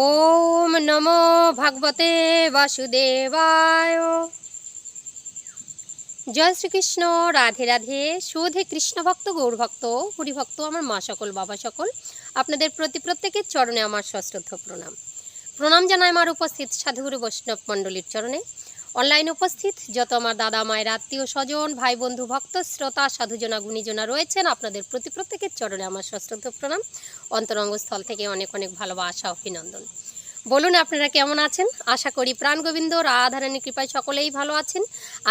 ওম নমো ভাগবতে বাসুদেবায়। জয় শ্রীকৃষ্ণ, রাধে রাধে, সুধে কৃষ্ণভক্ত গৌরভক্ত গৌর ভক্ত হরিভক্ত আমার মা সকল, বাবা সকল, আপনাদের প্রতি প্রত্যেকের চরণে আমার সশ্রদ্ধ প্রণাম। প্রণাম জানাই আমার উপস্থিত সাধুগুরু বৈষ্ণব মণ্ডলীর চরণে। অনলাইন উপস্থিত যত আমার দাদা, মায়ের আত্মীয় স্বজন, ভাই বন্ধু, ভক্ত, শ্রোতা, সাধুজনা, গুণীজনা রয়েছেন। আপনাদের প্রতি প্রত্যেকের চরণে আমার সশ্রদ্ধ প্রণাম। অন্তরঙ্গস্থল থেকে অনেক অনেক ভালোবাসা, অভিনন্দন। বলুন, আপনারা কেমন আছেন? আশা করি প্রাণ গোবিন্দ রাধারানীর কৃপায় সকলেই ভালো আছেন।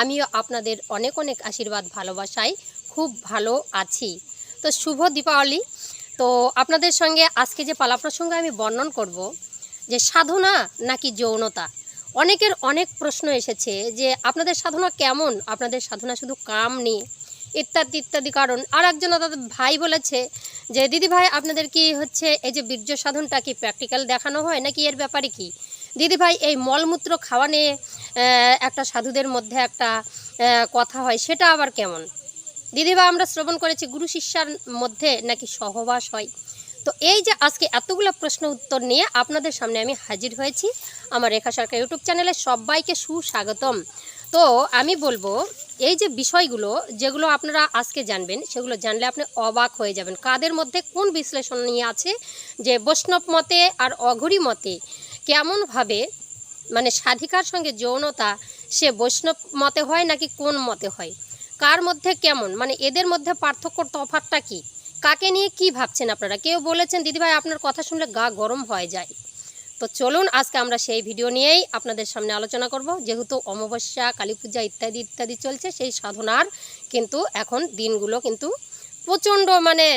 আমিও আপনাদের অনেক অনেক আশীর্বাদ, ভালোবাসায় খুব ভালো আছি। তো শুভ দীপাবলি। তো আপনাদের সঙ্গে আজকে যে পালা প্রসঙ্গে আমি বর্ণন করব, যে সাধনা নাকি যৌনতা? অনেকের অনেক প্রশ্ন এসেছে যে আপনাদের সাধনা কেমন? আপনাদের সাধনা শুধু কাম নেই, ইত্যাদি ইত্যাদি কারণ। আর একজন তাদের ভাই বলেছে যে, দিদি ভাই, আপনাদের কি হচ্ছে এই যে বীর্য সাধনটা কি প্র্যাকটিক্যাল দেখানো হয় নাকি এর ব্যাপারে কি? দিদি ভাই, এই মলমূত্র খাওয়া নিয়ে একটা সাধুদের মধ্যে একটা কথা হয়, সেটা আবার কেমন? দিদি ভাই, আমরা শ্রবণ করেছি, গুরু শিষ্যার মধ্যে নাকি সহবাস হয়? তো এই যে আজকে এতগুলো প্রশ্ন উত্তর নিয়ে আপনাদের সামনে আমি হাজির হয়েছি আমার রেখা সরকার ইউটিউব চ্যানেলে সবাইকে সুস্বাগতম। তো আমি বলব, এই যে বিষয়গুলো যেগুলো আপনারা আজকে জানবেন, সেগুলো জানলে আপনি অবাক হয়ে যাবেন। কাদের মধ্যে কোন বিশ্লেষণ নিয়ে আছে যে বৈষ্ণব মতে আর অঘরী মতে কেমনভাবে মানে সাধিকার সঙ্গে যৌনতা সে বৈষ্ণব মতে হয় নাকি কোন মতে হয়? কার মধ্যে কেমন? মানে এদের মধ্যে পার্থক্য তফাতটা কি? কাকে নিয়ে কি ভাবছেন আপনারা? কেউ বলেছেন, দিদিভাই, আপনার কথা শুনলে গা গরম হয়ে যায়। তো চলুন, আজকে আমরা সেই ভিডিও নিয়েই আপনাদের সামনে আলোচনা করব। যেহেতু অমাবস্যা, কালী পূজা ইত্যাদি ইত্যাদি চলছে, সেই সাধনার কিন্তু এখন দিনগুলো কিন্তু প্রচণ্ড মানে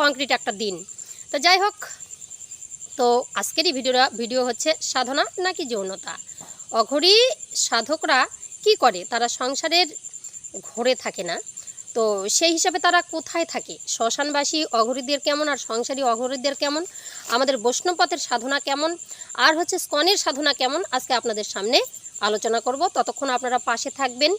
কংক্রিট একটা দিন। তো যাই হোক, তো আজকেরই ভিডিওটা, ভিডিও হচ্ছে সাধনা নাকি যৌনতা? অঘরী সাধকরা কি করে? তারা সংসারের ঘরে থাকে না। তো সেই হিসাবে তারা কোথায় থাকে? শ্মশানবাসী অঘরীদের কেমন? আর সংসারী অঘরীদের কেমন? আমাদের বৈষ্ণবপথের সাধনা কেমন? আর হচ্ছে স্কনের সাধনা কেমন? আজকে আপনাদের সামনে আলোচনা করব। ততক্ষণ আপনারা পাশে থাকবেন।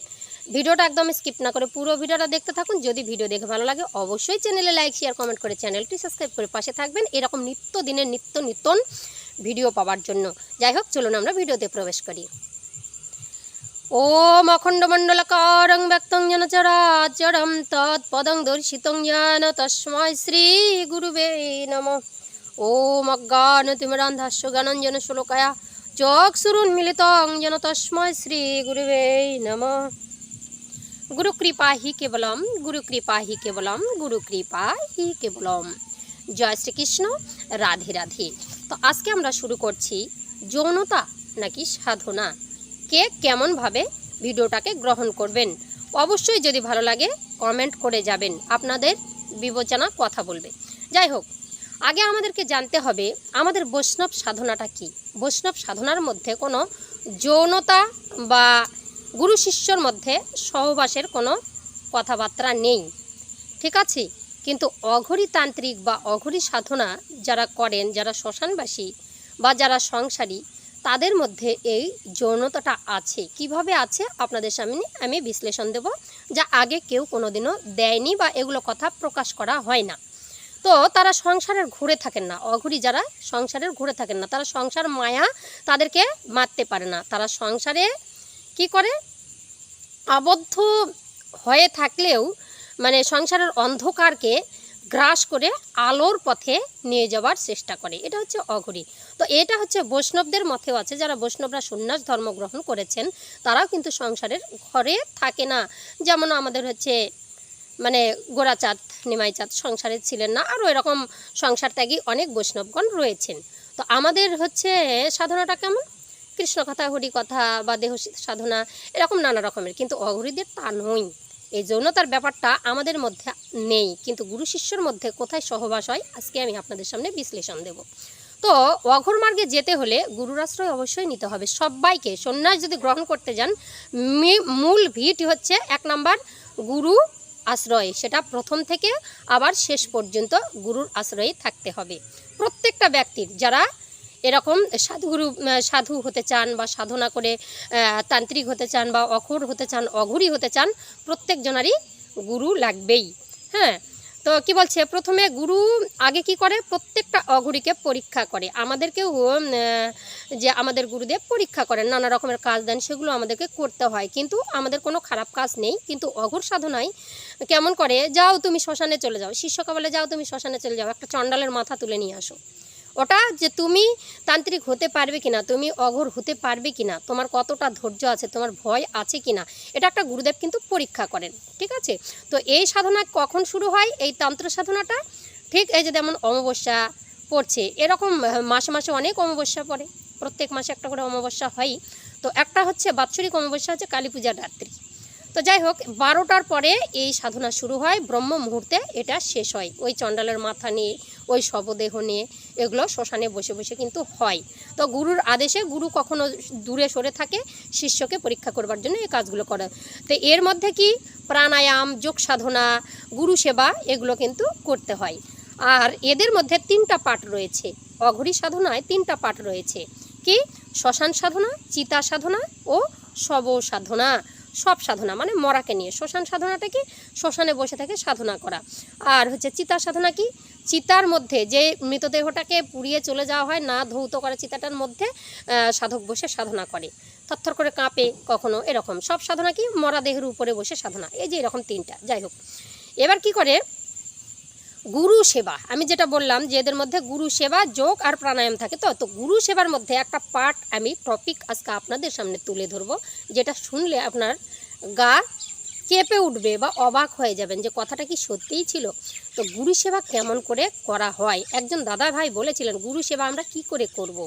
ভিডিওটা একদম স্কিপ না করে পুরো ভিডিওটা দেখতে থাকুন। যদি ভিডিও দেখে ভালো লাগে, অবশ্যই চ্যানেলে লাইক শেয়ার কমেন্ট করে চ্যানেলটি সাবস্ক্রাইব করে পাশে থাকবেন। এরকম নিত্য দিনের নিত্য নিত্যন ভিডিও পাওয়ার জন্য। যাই হোক, চলুন আমরা ভিডিওতে প্রবেশ করি। ওম অখণ্ডমণ্ডলকারং ব্যক্তং যেন চরাচরম তৎপদং দর্শিতং যেন তস্মৈ শ্রী গুরুবে নম ওম অজ্ঞানতিমিরান্ধাস্য জ্ঞানঞ্জন শ্লোকায়া চক্ষুরুন্মিলিতং যেন তস্মৈ শ্রী গুরুবে নম গুরু কৃপা হি কেবলম গুরু কৃপা হি কেবলম গুরু কৃপা হি কেবলম জয় শ্রীকৃষ্ণ রাধে রাধে তো আজকে আমরা শুরু করছি যৌনতা নাকি সাধনা কে কেমনভাবে ভিডিওটাকে গ্রহণ করবেন? অবশ্যই যদি ভালো লাগে কমেন্ট করে যাবেন। আপনাদের বিবেচনা কথা বলবে। যাই হোক, আগে আমাদেরকে জানতে হবে, আমাদের বৈষ্ণব সাধনাটা কি? বৈষ্ণব সাধনার মধ্যে কোনো যৌনতা বা গুরু শিষ্যর মধ্যে সহবাসের কোনো কথাবার্তা নেই। ঠিক আছে? কিন্তু অঘরী তান্ত্রিক বা অঘরী সাধনা যারা করেন, যারা শ্মশানবাসী বা যারা সংসারী তাদের মধ্যে এই যৌনতাটা আছে। কীভাবে আছে? আপনাদের সামনে আমি বিশ্লেষণ দেব, যা আগে কেউ কোনোদিনও দেয়নি বা এগুলো কথা প্রকাশ করা হয় না। তো তারা সংসারের ঘুরে থাকেন না, অঘুরি যারা সংসারের ঘুরে থাকেন না, তারা সংসার মায়া তাদেরকে মারতে পারে না। তারা সংসারে কি করে? আবদ্ধ হয়ে থাকলেও মানে সংসারের অন্ধকারকে গ্রাস করে আলোর পথে নিয়ে যাওয়ার চেষ্টা করে। এটা হচ্ছে অঘরী। তো এটা হচ্ছে বৈষ্ণবদের মতেও আছে, যারা বৈষ্ণবরা সন্ন্যাস ধর্ম গ্রহণ করেছেন, তারাও কিন্তু সংসারের ঘরে থাকে না। যেমন আমাদের হচ্ছে মানে গোড়াচাঁদ, নিমাইচাঁদ সংসারে ছিলেন না, আরও এরকম সংসার ত্যাগী অনেক বৈষ্ণবগণ রয়েছেন। তো আমাদের হচ্ছে সাধনাটা কেমন? কৃষ্ণ কথা হরি কথা বা দেহ সাধনা এরকম নানা রকমের। কিন্তু অঘরীদের তা নয়। এই যৌনতার ব্যাপারটা আমাদের মধ্যে নেই, কিন্তু গুরু শিষ্যর মধ্যে কোথায় সহবাস হয়, আজকে আমি আপনাদের সামনে বিশ্লেষণ দেব। তো অঘর মার্গে যেতে হলে গুরুর আশ্রয় অবশ্যই নিতে হবে সবাইকে। সন্ন্যাস যদি গ্রহণ করতে যান মূল ভিট হচ্ছে এক নাম্বার গুরু আশ্রয়, সেটা প্রথম থেকে আবার শেষ পর্যন্ত গুরুর আশ্রয়ে থাকতে হবে। প্রত্যেকটা ব্যক্তির, যারা এরকম সাধুগুরু সাধু হতে চান বা সাধনা করে তান্ত্রিক হতে চান বা অখর হতে চান, অঘুরি হতে চান, প্রত্যেকজনারই গুরু লাগবেই। হ্যাঁ তো কি বলছে? প্রথমে গুরু আগে কি করে? প্রত্যেকটা অঘুরিকে পরীক্ষা করে। আমাদেরকেও যে আমাদের গুরুদেব পরীক্ষা করেন, নানা রকমের কাজ দেন, সেগুলো আমাদেরকে করতে হয়। কিন্তু আমাদের কোনো খারাপ কাজ নেই, কিন্তু অঘর সাধনায় কেমন করে? যাও তুমি শ্মশানে চলে যাও। শিষ্যকে বলে যাও তুমি শ্মশানে চলে যাও। একটা চণ্ডালের মাথা তুলে নিয়ে আসো। ওটা যে তুমি তান্ত্রিক হতে পারবে কিনা, তুমি অঘর হতে পারবে কিনা, তোমার কতটা ধৈর্য আছে, তোমার ভয় আছে কিনা, এটা একটা গুরুদেব কিন্তু পরীক্ষা করেন, ঠিক আছে? তো এই সাধনা কখন শুরু হয়? এই তন্ত্র সাধনাটা ঠিক এই যে যেমন অমাবস্যা পড়ছে, এরকম মাসে মাসে অনেক অমাবস্যা পড়ে, প্রত্যেক মাসে একটা করে অমাবস্যা হয় তো একটা হচ্ছে বাৎসরিক অমাবস্যা হচ্ছে কালী পূজার রাত্রি। তো যাই হোক, বারোটার পরে এই সাধনা শুরু হয়, ব্রহ্ম মুহূর্তে এটা শেষ হয়। ওই চণ্ডালের মাথা নিয়ে, ওই শবদেহ নিয়ে এগুলো শ্মশানে বসে বসে কিন্তু হয়। তো গুরুর আদেশে গুরু কখনো দূরে সরে থাকে, শিষ্যকে পরীক্ষা করবার জন্য এই কাজগুলো করে। তো এর মধ্যে কি? প্রাণায়াম, যোগ সাধনা, গুরু সেবা এগুলো কিন্তু করতে হয়। আর এদের মধ্যে তিনটা পাঠ রয়েছে। অঘরী সাধনায় তিনটা পাঠ রয়েছে। কি? শ্মশান সাধনা, চিতা সাধনা ও শব সাধনা। সব সাধনা মানে মরাকে নিয়ে। শ্মশান সাধনাটা কি? শ্মশানে বসে থেকে সাধনা করা। আর হচ্ছে চিতা সাধনা কি? চিতার মধ্যে যে মৃতদেহটাকে পুড়িয়ে চলে যাওয়া হয়, না ধৌত করা চিতাটার মধ্যে সাধক বসে সাধনা করে। থরথর করে কাঁপে কখনো, এরকম। সব সাধনা কি? মরা দেহের উপরে বসে সাধনা। এই যে এরকম তিনটা। যাই হোক। এবার কি করে? গুরু সেবা। আমি যেটা বললাম যে এদের মধ্যে গুরু সেবা, যোগ আর প্রাণায়াম থাকে তো তো গুরু সেবার মধ্যে একটা পার্ট আমি টপিক আজকে আপনাদের সামনে তুলে ধরবো, যেটা শুনলে আপনার গা কেঁপে উঠবে বা অবাক হয়ে যাবেন যে কথাটা কি সত্যিই ছিল। তো গুরু সেবা কেমন করে করা হয়? একজন দাদা ভাই বলেছিলেন, গুরু সেবা আমরা কি করে করব।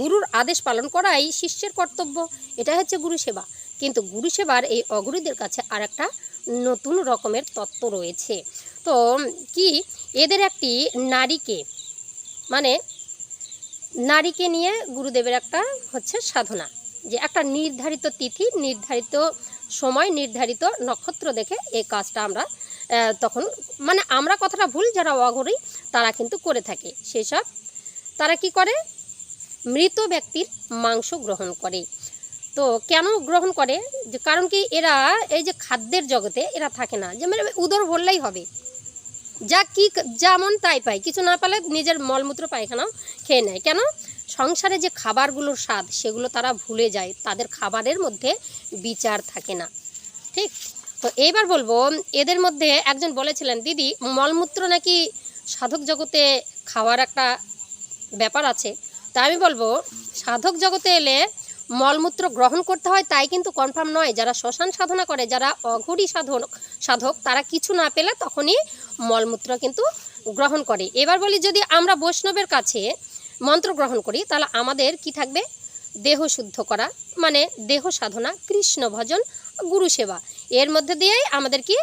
গুরুর আদেশ পালন করাই শিষ্যের কর্তব্য, এটাই হচ্ছে গুরু সেবা। কিন্তু গুরু সেবার এই অগুরুদের কাছে আর একটা নতুন রকমের তত্ত্ব রয়েছে। তো কি এদের একটি নারীকে মানে নারীকে নিয়ে গুরুদেবের একটা হচ্ছে সাধনা। যে একটা নির্ধারিত তিথি, নির্ধারিত সময়, নির্ধারিত নক্ষত্র দেখে এই কাজটা আমরা তখন মানে আমরা কথাটা ভুল, যারা অঘরী, তারা কিন্তু করে থাকে। সেসব তারা কি করে? মৃত ব্যক্তির মাংস গ্রহণ করে। তো কেন গ্রহণ করে? যে কারণ কি এরা, এই যে খাদ্যের জগতে এরা থাকে না। যে মানে উদর ভরলেই হবে। যা কি যেমন তাই পায়। কিছু না পেলে নিজের মলমূত্র পায়খানাও খেয়ে নেয়। কেন? সংসারে যে খাবারগুলোর স্বাদ, সেগুলো তারা ভুলে যায়। তাদের খাবারের মধ্যে বিচার থাকে না। ঠিক? তো এইবার বলব, এদের মধ্যে একজন বলেছিলেন, দিদি, মলমূত্র নাকি সাধক জগতে খাওয়ার একটা ব্যাপার আছে। তা আমি বলব, সাধক জগতে এলে মলমূত্র গ্রহণ করতে হয়, তাই কিন্তু কনফার্ম নয়। যারা শ্মশান সাধনা করে, যারা অঘরী সাধন সাধক, তারা কিছু না পেলে তখনই মলমূত্র কিন্তু গ্রহণ করে। এবার বলি যদি আমরা বৈষ্ণবের কাছে মন্ত্র গ্রহণ করি, তাহলে আমাদের কি থাকবে? দেহ শুদ্ধ করা মানে দেহ সাধনা, কৃষ্ণ ভজন, গুরু সেবা। এর মধ্যে দিয়েই আমাদের কি?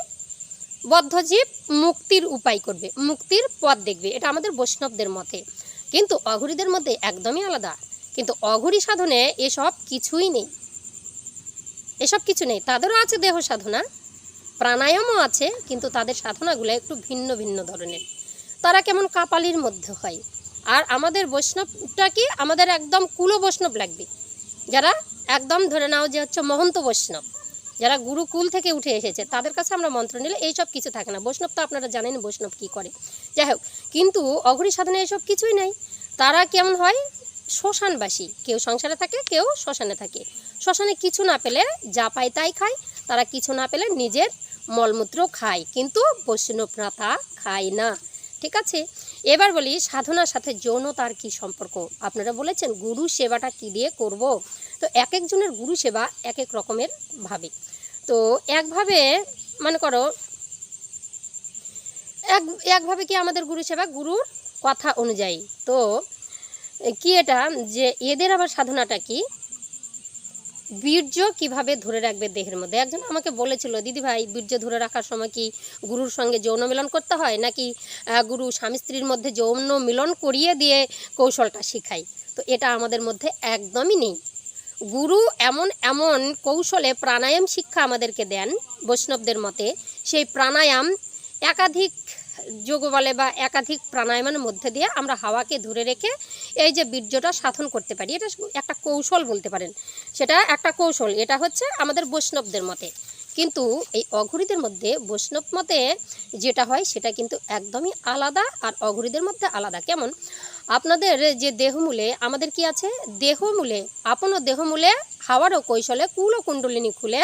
বদ্ধজীব মুক্তির উপায় করবে, মুক্তির পথ দেখবে। এটা আমাদের বৈষ্ণবদের মতে। কিন্তু অঘরীদের মধ্যে একদমই আলাদা। কিন্তু অঘরী সাধনে এসব কিছুই নেই। এসব কিছু নেই। তাদেরও আছে দেহ সাধনা প্রাণায়ামও আছে, কিন্তু তাদের সাধনাগুলো একটু ভিন্ন ভিন্ন ধরনের। তারা কেমন কাপালির মধ্যে হয়? আর আমাদের বৈষ্ণবটা কি? আমাদের একদম কুলো বৈষ্ণব লাগবে। যারা একদম ধরে নাও যে হচ্ছে মহন্ত বৈষ্ণব, যারা গুরুকুল থেকে উঠে এসেছে, তাদের কাছে আমরা মন্ত্র নিলে এইসব কিছু থাকে না। বৈষ্ণব তো আপনারা জানেন বৈষ্ণব কি করে। যাই হোক, কিন্তু অঘরী সাধনে এসব কিছুই নাই। তারা কেমন হয়? শ্মশানবাসী। কেউ সংসারে থাকে, কেউ শ্মশানে থাকে। শ্মশানে কিছু না পেলে যা পায় তাই খায়। তারা কিছু না পেলে নিজের মলমূত্র খায়, কিন্তু বৈষ্ণবরা তা খায় না। ঠিক আছে? এবার বলি, সাধনার সাথে যৌনতার কি সম্পর্ক? আপনারা বলেছেন, গুরু সেবাটা কি দিয়ে করব? তো এক একজনের গুরু সেবা এক এক রকমের ভাবে। তো একভাবে, মনে করো, এক, একভাবে কি আমাদের গুরু সেবা? গুরুর কথা অনুযায়ী। তো, কি এটা? যে এদের আবার সাধনাটা কি? বীর্য কীভাবে ধরে রাখবে দেহের মধ্যে? একজন আমাকে বলেছিল, দিদি ভাই, বীর্য ধরে রাখার সময় কি গুরুর সঙ্গে যৌন মিলন করতে হয়? নাকি গুরু স্বামী স্ত্রীর মধ্যে যৌন মিলন করিয়ে দিয়ে কৌশলটা শেখায়? তো এটা আমাদের মধ্যে একদমই নেই। গুরু এমন এমন কৌশলে প্রাণায়াম শিক্ষা আমাদেরকে দেন বৈষ্ণবদের মতে। সেই প্রাণায়াম একাধিক যোগ বলে বা একাধিক প্রাণায়ামের মধ্যে দিয়ে আমরা হাওয়াকে ধরে রেখে এই যে বীর্যটা সাধন করতে পারি, এটা একটা কৌশল বলতে পারেন। সেটা একটা কৌশল, এটা হচ্ছে আমাদের বৈষ্ণবদের মতে। কিন্তু এই অঘরীদের মধ্যে, বৈষ্ণব মতে যেটা হয় সেটা কিন্তু একদমই আলাদা আর অঘরীদের মধ্যে আলাদা। কেমন? আপনাদের যে দেহমূলে, আমাদের কি আছে? দেহমূলে আপনও দেহমূলে হাওয়ারও কৌশলে কুল কুণ্ডলিনী খুলে,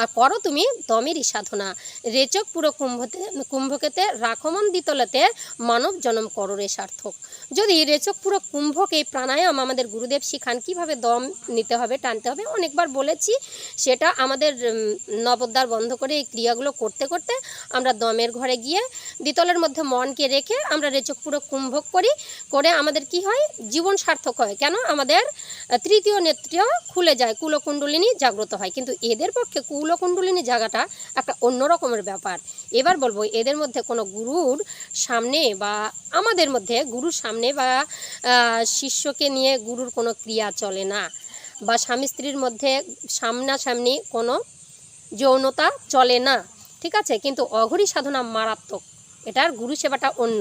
আর করো তুমি দমেরই সাধনা। রেচক পুরো কুম্ভতে, কুম্ভকেতে রাখমন দিতলেতে মানব জনম কররে সার্থক। যদি রেচক পুরো কুম্ভকে প্রাণায়াম আমাদের গুরুদেব শিখান, কীভাবে দম নিতে হবে, টানতে হবে, অনেকবার বলেছি, সেটা আমাদের নবদ্বার বন্ধ করে এই ক্রিয়াগুলো করতে করতে আমরা দমের ঘরে গিয়ে, দ্বিতলের মধ্যে মনকে রেখে আমরা রেচক পুরো কুম্ভক করি, করে আমাদের কি হয়? জীবন সার্থক হয়। কেন? আমাদের তৃতীয় নেত্রীয় খুলে যায়, কুলকুণ্ডলিনী জাগ্রত হয়। কিন্তু এদের পক্ষে কুলকুণ্ডলিনী জায়গাটা একটা অন্য রকমের ব্যাপার। এবার বলব, এদের মধ্যে কোনো গুরুর সামনে বা আমাদের মধ্যে গুরুর সামনে বা শিষ্যকে নিয়ে গুরুর কোনো ক্রিয়া চলে না। বা স্বামী স্ত্রীর মধ্যে সামনাসামনি কোনো যৌনতা চলে না। ঠিক আছে? কিন্তু অঘরী সাধনা মারাত্মক। এটার গুরু সেবাটা অন্য।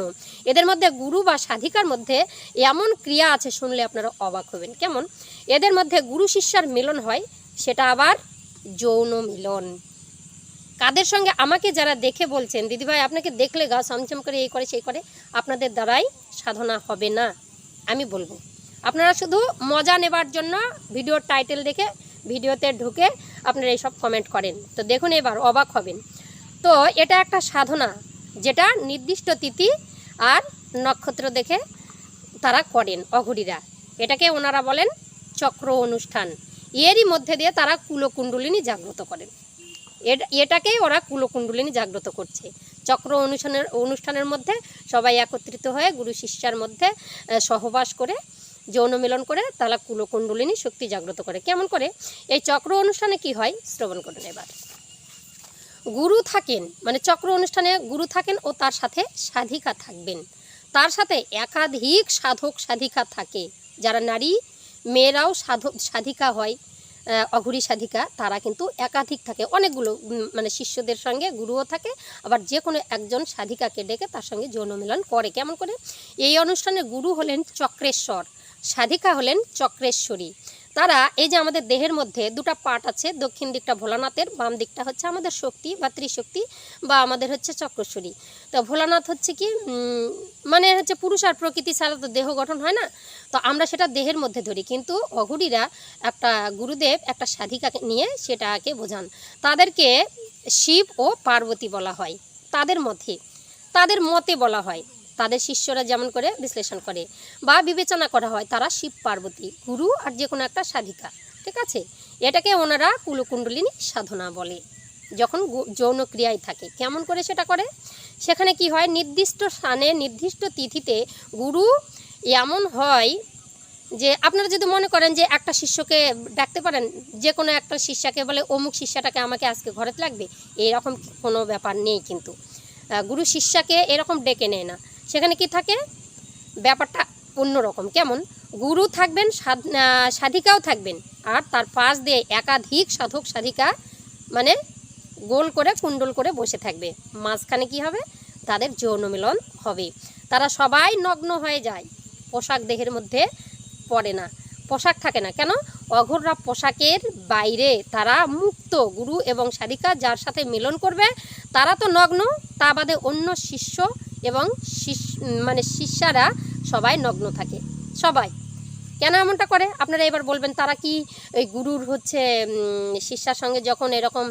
এদের মধ্যে গুরু বা সাধিকার মধ্যে এমন ক্রিয়া আছে শুনলে আপনারা অবাক হবেন। কেমন? এদের মধ্যে গুরু শিষ্যার মিলন হয়, সেটা আবার যৌন মিলন। কাদের সঙ্গে আমাকে যারা দেখে বলছেন দিদিভাই আপনাকে দেখলে গা চমচম করে এই করে, সেই করে, আপনাদের দ্বারাই সাধনা হবে না। আমি বলব, আপনারা শুধু মজা নেবার জন্য ভিডিওর টাইটেল দেখে, ভিডিওতে ঢুকে আপনারা এইসব কমেন্ট করেন। তো দেখুন এবার অবাক হবেন। তো এটা একটা সাধনা যেটা নির্দিষ্ট তিথি আর নক্ষত্র দেখে তারা করেন অঘরীরা। এটাকে ওনারা বলেন চক্র অনুষ্ঠান। এরই মধ্যে দিয়ে তারা কুলকুণ্ডলিনী জাগ্রত করেন। এট- এটাকেই ওরা কুলকুণ্ডলিনী জাগ্রত করছে। চক্র অনুষ্ঠানের অনুষ্ঠানের মধ্যে সবাই একত্রিত হয়ে গুরু শিষ্যার মধ্যে সহবাস করে, যৌন মিলন করে তারা কুলকুণ্ডলিনী শক্তি জাগ্রত করে। কেমন করে? এই চক্র অনুষ্ঠানে কি হয়? শ্রবণ করুন এবার। গুরু থাকেন মানে চক্র অনুষ্ঠানে গুরু থাকেন ও তার সাথে সাধিকা থাকবেন। তার সাথে একাধিক সাধক সাধিকা থাকে। যারা নারী, মেয়েরাও সাধক সাধিকা হয় অঘরী সাধিকা, তারা কিন্তু একাধিক থাকে। অনেকগুলো মানে শিষ্যদের সঙ্গে গুরুও থাকে, আবার যে কোনো একজন সাধিকাকে ডেকে তার সঙ্গে যৌন মিলন করে। কেমন করে? এই অনুষ্ঠানে গুরু হলেন চক্রেশ্বর, সাধিকা হলেন চক্রেশ্বরী। তারা এই যে আমাদের দেহের মধ্যে দুটো পার্ট আছে, দক্ষিণ দিকটা ভোলানাথের, বাম দিকটা হচ্ছে আমাদের শক্তি বা ত্রিশক্তি বা আমাদের হচ্ছে চক্রেশ্বরী তো ভোলানাথ হচ্ছে কি মানে হচ্ছে পুরুষ আর প্রকৃতি ছাড়া তো দেহ গঠন হয় না। তো আমরা সেটা দেহের মধ্যে ধরি, কিন্তু অঘরীরা একটা গুরুদেব, একটা সাধিকাকে নিয়ে সেটাকে বোঝান। তাদেরকে শিব ও পার্বতী বলা হয়, তাদের মধ্যে, তাদের মতে বলা হয়। তাদের শিষ্যরা যেমন করে বিশ্লেষণ করে বা বিবেচনা করা হয়, তারা শিব, পার্বতী, গুরু আর যে কোনো একটা সাধিকা, ঠিক আছে? এটাকে ওনারা কুলকুণ্ডলিনী সাধনা বলে। যখন যৌন ক্রিয়ায় থাকে, কেমন করে সেটা করে? সেখানে কি হয়? নির্দিষ্ট স্থানে, নির্দিষ্ট তিথিতে গুরু এমন হয় যে, আপনারা যদি মনে করেন যে একটা শিষ্যকে ডাকতে পারেন, যে কোনো একটা শিষ্যাকে বলে, অমুক শিষ্যাটাকে আমাকে আজকে ঘরেতে লাগবে, এরকম কোনো ব্যাপার নেই কিন্তু। গুরু শিষ্যাকে এরকম ডেকে নেয় না। সেখানে কি থাকে? ব্যাপারটা অন্যরকম। কেমন? গুরু থাকবেন, সাধ- সাধিকাও থাকবেন। আর তার পাশ দিয়ে একাধিক সাধক, সাধিকা মানে গোল করে, কুণ্ডল করে বসে থাকবে। মাঝখানে কি হবে? তাদের যৌন মিলন হবে। তারা সবাই নগ্ন হয়ে যায়। পোশাক দেহের মধ্যে পড়ে না। পোশাক থাকে না। কেন? অঘররা পোশাকের বাইরে। তারা মুক্ত গুরু এবং সাধিকা যার সাথে মিলন করবে, তারা তো নগ্ন। তা বাদে অন্য শিষ্য এবং মানে শিষ্যারা সবাই নগ্ন থাকে, সবাই। কেন এমনটা করে? আপনারা এবার বলবেন, তারা কি ওই গুরুর হচ্ছে শিষ্যার সঙ্গে যখন এরকম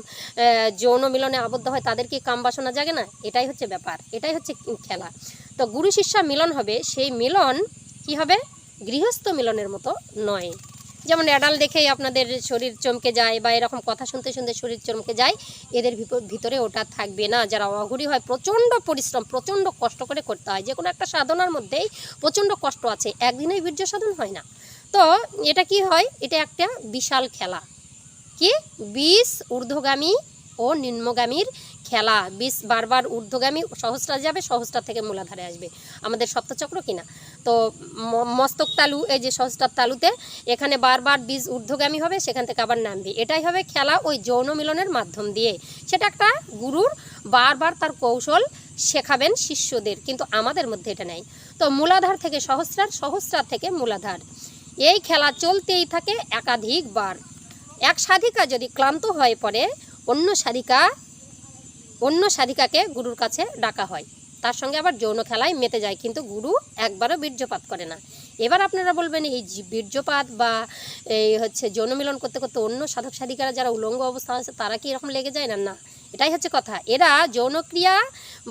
যৌন মিলনে আবদ্ধ হয়, তাদের কি কাম বাসনা জাগে না? এটাই হচ্ছে ব্যাপার, এটাই হচ্ছে খেলা। তো গুরু শিষ্যা মিলন হবে, সেই মিলন কি হবে? গৃহস্থ মিলনের মতো নয়। যেমন অ্যাডাল দেখেই আপনাদের শরীর চমকে যায় বা এরকম কথা শুনতে শুনতে শরীর চমকে যায়, এদের ভিতরে ওটা থাকবে না। যারা অঘুরি হয়, প্রচণ্ড পরিশ্রম, প্রচণ্ড কষ্ট করে করতে হয়। যে কোনো একটা সাধনার মধ্যেই প্রচণ্ড কষ্ট আছে। একদিনেই বীর্য সাধন হয় না। তো এটা কি হয়? এটা একটা বিশাল খেলা। কি? বিষ ঊর্ধ্বগামী ও নিম্নগামীর খেলা। বিষ বারবার ঊর্ধ্বগামী সহস্রা যাবে, সহস্রা থেকে মূলাধারে আসবে। আমাদের সপ্তচক্র কিনা তো মস্তক তালু, এই যে সহস্রার তালুতে এখানে বারবার বীজ ঊর্ধ্বগামী হবে, সেখান থেকে আবার নামবে। এটাই হবে খেলা ওই যৌন মিলনের মাধ্যম দিয়ে। সেটা একটা গুরুর বারবার তার কৌশল শেখাবেন শিষ্যদের, কিন্তু আমাদের মধ্যে এটা নেই। তো মূলাধার থেকে সহস্রার সহস্রার থেকে মূলাধার। এই খেলা চলতেই থাকে একাধিকবার। এক সাধিকা যদি ক্লান্ত হয়ে পড়ে, অন্য সাধিকা, অন্য সাধিকাকে গুরুর কাছে ডাকা হয়। তার সঙ্গে আবার যৌন খেলায় মেতে যায়, কিন্তু গুরু একবারও বীর্যপাত করে না। এবার আপনারা বলবেন, এই বীর্যপাত বা এই হচ্ছে যৌন মিলন করতে করতে অন্য সাধক সাধিকারা যারা উলঙ্গ অবস্থা আছে, তারা কি এরকম লেগে যায় না? না, এটাই হচ্ছে কথা। এরা যৌনক্রিয়া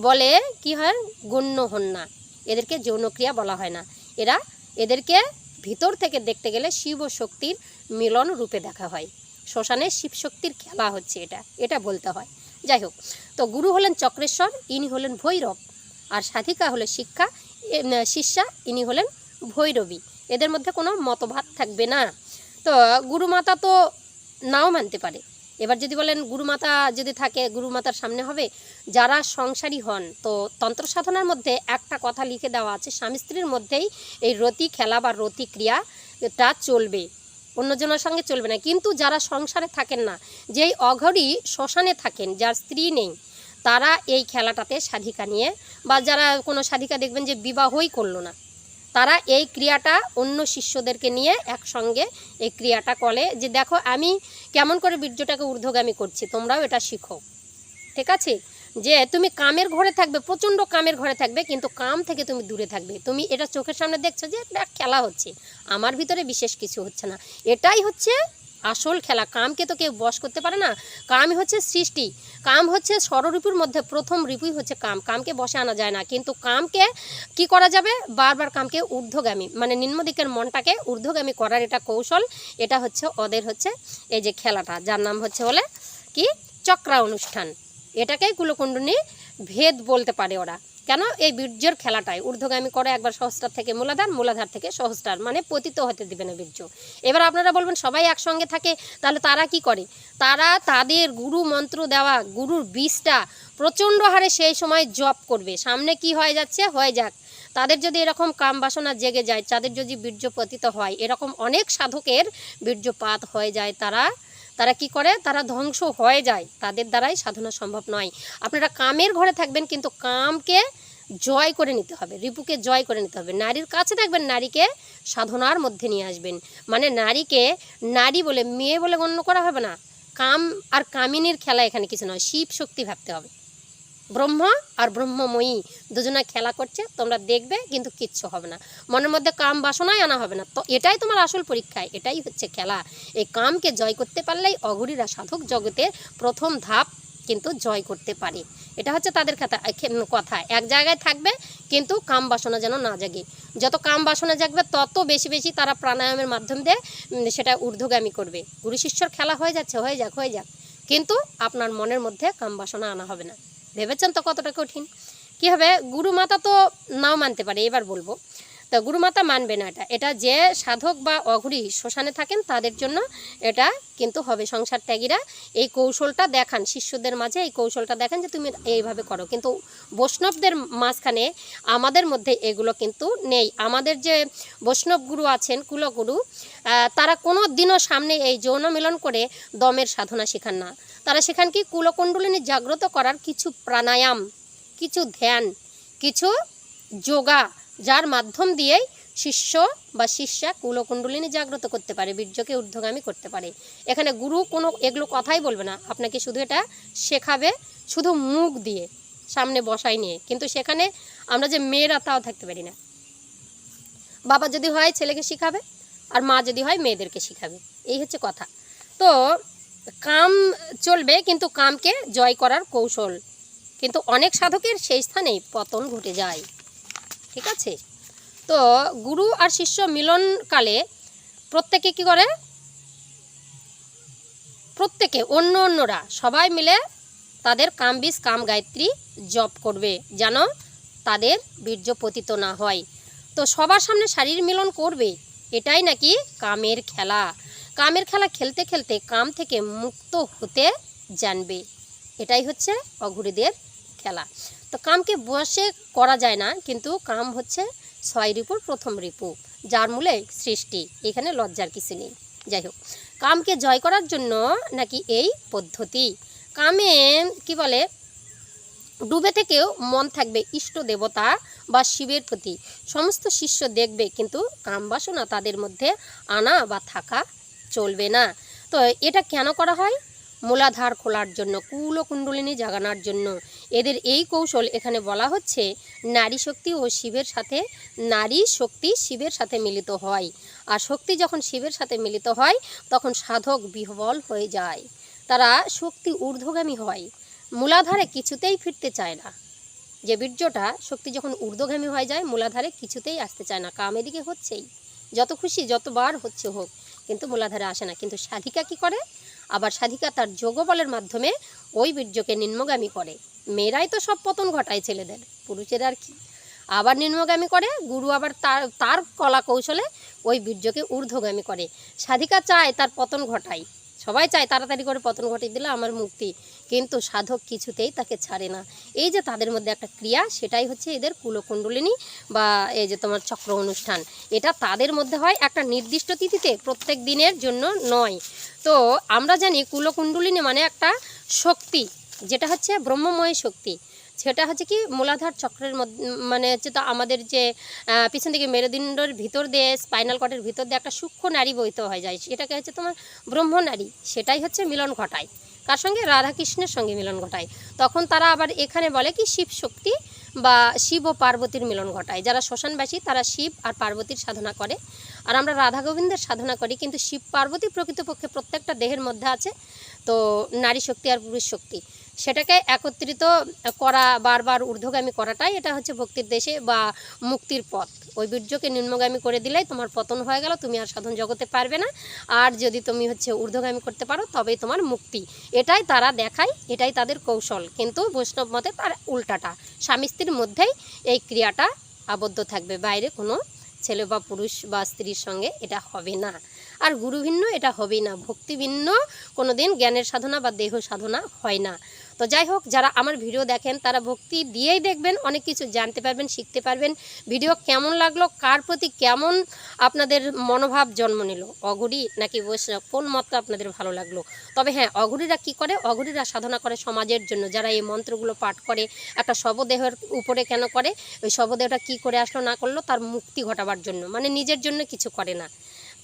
বলে কি হয়? গণ্য হন না। এদেরকে যৌনক্রিয়া বলা হয় না। এরা এদেরকে ভিতর থেকে দেখতে গেলে শিব ও শক্তির মিলন রূপে দেখা হয়। শ্মশানে শিব শক্তির খেলা হচ্ছে এটা এটা বলতে হয়। যাই হোক, তো গুরু হলেন চক্রেশ্বর, ইনি হলেন ভৈরব। আর সাধিকা হলে শিক্ষা শিষ্যা, ইনি হলেন ভৈরবী। এদের মধ্যে কোনো মতভাত থাকবে না। তো গুরুমাতা তো নাও মানতে পারে। এবার যদি বলেন গুরুমাতা যদি থাকে, গুরুমাতার সামনে হবে, যারা সংসারী হন, তো তন্ত্র সাধনার মধ্যে একটা কথা লিখে দেওয়া আছে, স্বামী স্ত্রীর মধ্যেই এই রতি খেলা বা রতি ক্রিয়াটা চলবে। অন্যজনের সঙ্গে চলবে না। কিন্তু যারা সংসারে থাকেন না, যেই অঘরী শ্মশানে থাকেন, যার স্ত্রী নেই তারা এই খেলাটাতে সাধিকা নিয়ে বা যারা কোনো সাধিকা দেখবেন যে বিবাহই করল না, তারা এই ক্রিয়াটা অন্য শিষ্যদেরকে নিয়ে একসঙ্গে এই ক্রিয়াটা করে যে দেখো আমি কেমন করে বীর্যটাকে ঊর্ধ্বগামী করছি, তোমরাও এটা শিখো। ঠিক আছে? যে তুমি কামের ঘরে থাকবে, প্রচণ্ড কামের ঘরে থাকবে, কিন্তু কাম থেকে তুমি দূরে থাকবে। তুমি এটা চোখের সামনে দেখছ যে এটা খেলা হচ্ছে, আমার ভিতরে বিশেষ কিছু হচ্ছে না। এটাই হচ্ছে আসল খেলা। কামকে তো কেউ বশ করতে পারে না। কামই হচ্ছে সৃষ্টি। কাম হচ্ছে ষড়রিপুর মধ্যে প্রথম রিপুই হচ্ছে কাম। কামকে বসে আনা যায় না। কিন্তু কামকে কি করা যাবে? বারবার কামকে ঊর্ধ্বগামী মানে নিম্নদিকের মনটাকে ঊর্ধ্বগামী করার এটা কৌশল। এটা হচ্ছে ওদের হচ্ছে এই যে খেলাটা, যার নাম হচ্ছে বলে কি? চক্রা অনুষ্ঠান এটাকেই কুলকুণ্ডনী ভেদ বলতে পারে ওরা। কেন? এই বীর্যের খেলাটাই। ঊর্ধ্বগামী করে একবার সহস্টার থেকে মূলাধার মূলাধার থেকে সহস্টার মানে পতিত হতে দেবে না বীর্য। এবার আপনারা বলবেন, সবাই একসঙ্গে থাকে, তাহলে তারা কি করে? তারা তাদের গুরু মন্ত্র দেওয়া, গুরুর বীজটা প্রচণ্ড হারে সেই সময় জপ করবে। সামনে কি হয়ে যাচ্ছে? হয়ে যাক। তাদের যদি এরকম কাম বাসনা জেগে যায়, তাদের যদি বীর্য পতিত হয়, এরকম অনেক সাধকের বীর্যপাত হয়ে যায় তারা। তারা কি করে? তারা ধ্বংস হয়ে যায়। তাদের দ্বারাই সাধনা সম্ভব নয়। আপনারা কামের ঘরে থাকবেন, কিন্তু কামকে জয় করে নিতে হবে। রিপুকে জয় করে নিতে হবে। নারীর কাছে থাকবেন নারীকে সাধনার মধ্যে নিয়ে আসবেন। মানে নারীকে নারী বলে, মেয়ে বলে গণ্য করা হবে না। কাম আর কামিনীর খেলা এখানে কিছু নয়। শিব শক্তি ভাবতে হবে। ব্রহ্মা আর ব্রহ্মময়ী দুজনে খেলা করছে, তোমরা দেখবে কিন্তু কিচ্ছু হবে না। মনের মধ্যে কাম বাসনাই আনা হবে না। তো এটাই তোমার আসল পরীক্ষায় এটাই হচ্ছে খেলা। এই কামকে জয় করতে পারলেই অঘরীরা সাধক জগতের প্রথম ধাপ কিন্তু জয় করতে পারে। এটা হচ্ছে তাদের কথা কথা। এক জায়গায় থাকবে কিন্তু কাম বাসনা যেন না জাগে। যত কাম বাসনা জাগবে, তত বেশি বেশি তারা প্রাণায়ামের মাধ্যম দিয়ে সেটা ঊর্ধ্বগামী করবে। গুরু শিষ্যর খেলা হয়ে যাচ্ছে, হয়ে যাক হয়ে যাক। কিন্তু আপনার মনের মধ্যে কাম বাসনা আনা হবে না। ভেবেছেন তো কতটা কঠিন? কি হবে? গুরু মাতা তো নাও মানতে পারে এবার বলব। তো গুরুমাতা মানবে না এটা। এটা যে সাধক বা অঘরী শ্মশানে থাকেন, তাদের জন্য এটা কিন্তু হবে সংসার ত্যাগীরা। এই কৌশলটা দেখান, শিষ্যদের মাঝে এই কৌশলটা দেখান যে তুমি এইভাবে করো। কিন্তু বৈষ্ণবদের মাঝখানে আমাদের মধ্যে এগুলো কিন্তু নেই। আমাদের যে বৈষ্ণব গুরু আছেন, কুলগুরু তারা কোনো দিনও সামনে এই যৌন মিলন করে দমের সাধনা শেখান না। তারা সেখান কি, কুলকুণ্ডলিনী জাগ্রত করার কিছু প্রাণায়াম, কিছু ধ্যান, কিছু যোগা যার মাধ্যম দিয়েই শিষ্য বা শিষ্যা কুলকুণ্ডলিনী জাগ্রত করতে পারে, বীর্যকে ঊর্ধ্বগামী করতে পারে। এখানে গুরু কোনো এগুলো কথাই বলবে না। আপনাকে শুধু এটা শেখাবে, শুধু মুখ দিয়ে, সামনে বসাই নিয়ে। কিন্তু সেখানে আমরা যে মেয়েরা তাও থাকতে পারি না। বাবা যদি হয় ছেলেকে শিখাবে, আর মা যদি হয় মেয়েদেরকে শিখাবে। এই হচ্ছে কথা। তো কাম চলবে, কিন্তু কামকে জয় করার কৌশল। কিন্তু অনেক সাধকের সেই স্থানেই পতন ঘটে যায়। ঠিক আছে? তো গুরু আর শিষ্য মিলনকালে প্রত্যেকে কি করে? প্রত্যেকে, অন্য অন্যরা সবাই মিলে তাদের কাম বীজ কাম গায়ত্রী জপ করবে যেন তাদের বীর্য পতিত না হয়। তো সবার সামনে শারীর মিলন করবে, এটাই নাকি কামের খেলা। কামের খেলা খেলতে খেলতে কাম থেকে মুক্ত হতে জানবে। এটাই হচ্ছে অঘুরীদের খেলা। তো কামকে বসে করা যায় না, কিন্তু কাম হচ্ছে ছয় রিপুর প্রথম রিপু, যার মূলে সৃষ্টি, এখানে লজ্জার কিছু নেই। যাই হোক, কামকে জয় করার জন্য নাকি এই পদ্ধতি? কামে, কি বলে, ডুবে থেকেও মন থাকবে ইষ্ট দেবতা বা শিবের প্রতি। সমস্ত শিষ্য দেখবে, কিন্তু কাম বাসনা তাদের মধ্যে আনা বা থাকা চলবে না। তো এটা কেন করা হয়? মূলাধার খোলার জন্য, কুল কুণ্ডলিনী জাগানোর জন্য। এদের এই কৌশল এখানে বলা হচ্ছে নারী শক্তি ও শিবের সাথে, নারী শক্তি শিবের সাথে মিলিত হয়। আর শক্তি যখন শিবের সাথে মিলিত হয়, তখন সাধক বিহবল হয়ে যায়। তারা শক্তি ঊর্ধ্বগামী হয়। মূলাধারে কিছুতেই ফিরতে চায় না। যে বীর্যটা শক্তি যখন ঊর্ধ্বগামী হয়ে যায়, মূলাধারে কিছুতেই আসতে চায় না। কাম এদিকে হচ্ছেই। যত খুশি যতবার হচ্ছে হোক, কিন্তু মূলাধারে আসে না। কিন্তু সাধিকা কি করে? আবার সাধিকা তার যোগবলের মাধ্যমে ওই বীর্যকে নিম্নগামী করে। মেয়েরাই তো সব পতন ঘটায় ছেলেদের, পুরুষের আর কি। আবার নিম্নগামী করে, গুরু আবার তার তার কলা কৌশলে ওই বীর্যকে ঊর্ধ্বগামী করে। সাধিকা চায় তার পতন ঘটায়। সবাই চায় তাড়াতাড়ি করে পতন ঘটিয়ে দিলে আমার মুক্তি। কিন্তু সাধক কিছুতেই তাকে ছাড়ে না। এই যে তাদের মধ্যে একটা ক্রিয়া, সেটাই হচ্ছে এদের কুলকুণ্ডলিনী বা এই যে তোমার চক্র অনুষ্ঠান। এটা তাদের মধ্যে হয় একটা নির্দিষ্ট তিথিতে, প্রত্যেক দিনের জন্য নয়। তো আমরা জানি কুলকুণ্ডলিনী মানে একটা শক্তি, যেটা হচ্ছে ব্রহ্মময় শক্তি। সেটা হচ্ছে কি মূলাধার চক্রের মানে হচ্ছে তো আমাদের যে পিছন দিকে মেরুদণ্ডের ভিতর দিয়ে, স্পাইনাল কটের ভিতর দিয়ে একটা সূক্ষ্ম নারী বইতে হয়ে যায়। সেটাকে হচ্ছে তোমার ব্রহ্মনারী সেটাই হচ্ছে মিলন ঘটায়। কার সঙ্গে? রাধাকৃষ্ণের সঙ্গে মিলন ঘটায়। তখন তারা আবার এখানে বলে কি শিব শক্তি বা শিব ও পার্বতীর মিলন ঘটায়। যারা শ্মশানবাসী, তারা শিব আর পার্বতীর সাধনা করে। আর আমরা রাধা গোবিন্দের সাধনা করি, কিন্তু শিব পার্বতী প্রকৃতপক্ষে প্রত্যেকটা দেহের মধ্যে আছে। তো নারী শক্তি আর পুরুষ শক্তি। সেটাকে একত্রিত করা বারবার ঊর্ধ্বগামী করাটাই এটা হচ্ছে ভক্তির দেশে বা মুক্তির পথ। ওই বীর্যকে নিম্নগামী করে দিলেই তোমার পতন হয়ে গেল, তুমি আর সাধন জগতে পারবে না। আর যদি তুমি হচ্ছে ঊর্ধ্বগামী করতে পারো, তবেই তোমার মুক্তি। এটাই তারা দেখায়, এটাই তাদের কৌশল। কিন্তু বৈষ্ণব মতে তার উল্টাটা। স্বামী স্ত্রীর মধ্যেই এই ক্রিয়াটা আবদ্ধ থাকবে। বাইরে কোনো ছেলে বা পুরুষ বা স্ত্রীর সঙ্গে এটা হবে না। আর গুরু ভিন্ন এটা হবেই না। ভক্তি ভিন্ন কোনো দিন জ্ঞানের সাধনা বা দেহ সাধনা হয় না। তো যাই হোক, যারা আমার ভিডিও দেখেন, তারা ভক্তি দিয়েই দেখবেন, অনেক কিছু জানতে পারবেন, শিখতে পারবেন। ভিডিও কেমন লাগল, কার প্রতি কেমন আপনাদের মনোভাব জন্ম নিল, অঘুরি নাকি বৈষ্ণব কোন মতটা আপনাদের ভালো লাগল? তবে হ্যাঁ অঘুরিরা কি করে? অঘুরিরা সাধনা করে সমাজের জন্য। যারা এই মন্ত্রগুলো পাঠ করে, একটা শবদেহের উপরে কেন করে? ওই শবদেহটা কি করে আসলো, না করল, তার মুক্তি ঘটাবার জন্য। মানে নিজের জন্য কিছু করে না।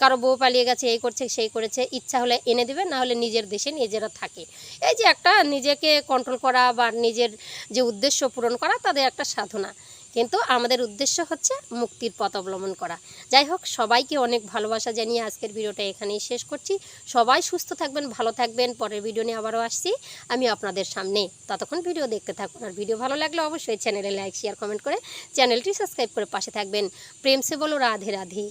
কারও বউ পালিয়ে গেছে, এই করছে, সেই করেছে, ইচ্ছা হলে এনে দেবে, না হলে নিজের দেশে নিজেরা থাকে। এই যে একটা নিজেকে কন্ট্রোল করা বা নিজের যে উদ্দেশ্য পূরণ করা, তাদের একটা সাধনা। কিন্তু আমাদের উদ্দেশ্য হচ্ছে মুক্তির পথ অবলম্বন করা। যাই হোক, সবাইকে অনেক ভালোবাসা জানিয়ে আজকের ভিডিওটা এখানেই শেষ করছি। সবাই সুস্থ থাকবেন, ভালো থাকবেন। পরের ভিডিও নিয়ে আবারও আসছি। আমি আপনাদের সামনে ততক্ষণ ভিডিও দেখতে থাকুন। আর ভিডিও ভালো লাগলে অবশ্যই চ্যানেলে লাইক শেয়ার কমেন্ট করে চ্যানেলটি সাবস্ক্রাইব করে পাশে থাকবেন। প্রেম সে বলো, রাধে রাধে।